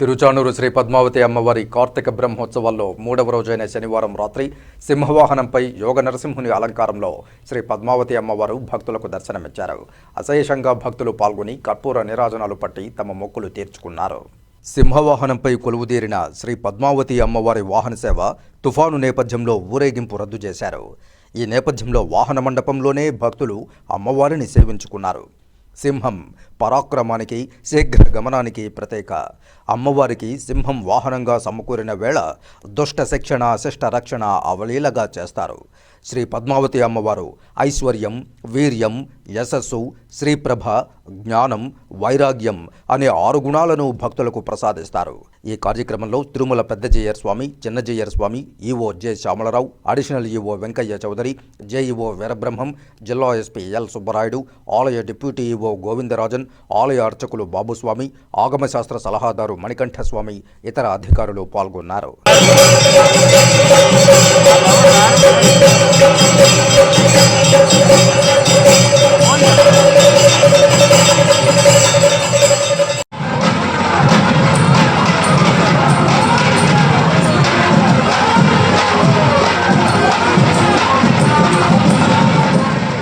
తిరుచానూరు శ్రీ పద్మావతి అమ్మవారి కార్తీక బ్రహ్మోత్సవాల్లో మూడవ రోజైన శనివారం రాత్రి సింహవాహనంపై యోగ నరసింహుని అలంకారంలో శ్రీ పద్మావతి అమ్మవారు భక్తులకు దర్శనమిచ్చారు. అశేషంగా భక్తులు పాల్గొని కర్పూర నిరాజనాలు పట్టి తమ మొక్కులు తీర్చుకున్నారు. సింహవాహనంపై కొలువుదీరిన శ్రీ పద్మావతి అమ్మవారి వాహన సేవ తుఫాను నేపథ్యంలో ఊరేగింపు రద్దు చేశారు. ఈ నేపథ్యంలో వాహన మండపంలోనే భక్తులు అమ్మవారిని సేవించుకున్నారు. సింహం పరాక్రమానికి శీఘ్ర గమనానికి ప్రతీక అమ్మవారికి సింహం వాహనంగా సమకూరిన వేళ దుష్ట శిక్షణ శిష్ట రక్షణ అవలీలగా చేస్తారు. శ్రీ పద్మావతి అమ్మవారు ఐశ్వర్యం వీర్యం యశస్సు శ్రీప్రభ జ్ఞానం వైరాగ్యం అనే ఆరు గుణాలను భక్తులకు ప్రసాదిస్తారు. ఈ కార్యక్రమంలో Tirumala Peddajeeyar Swami Chinnajeeyar Swami EO J Shyamalarao additional EO Venkaiah Chowdary JEO Veerabrahmam జిల్లా ఎస్పీ ఎల్ సుబ్బరాయుడు ఆలయ డిప్యూటీ ఈవో గోవిందరాజన్ ఆలయ అర్చకులు బాబుస్వామి ఆగమశాస్త్ర సలహాదారు మణికంఠస్వామి ఇతర అధికారులు పాల్గొన్నారు.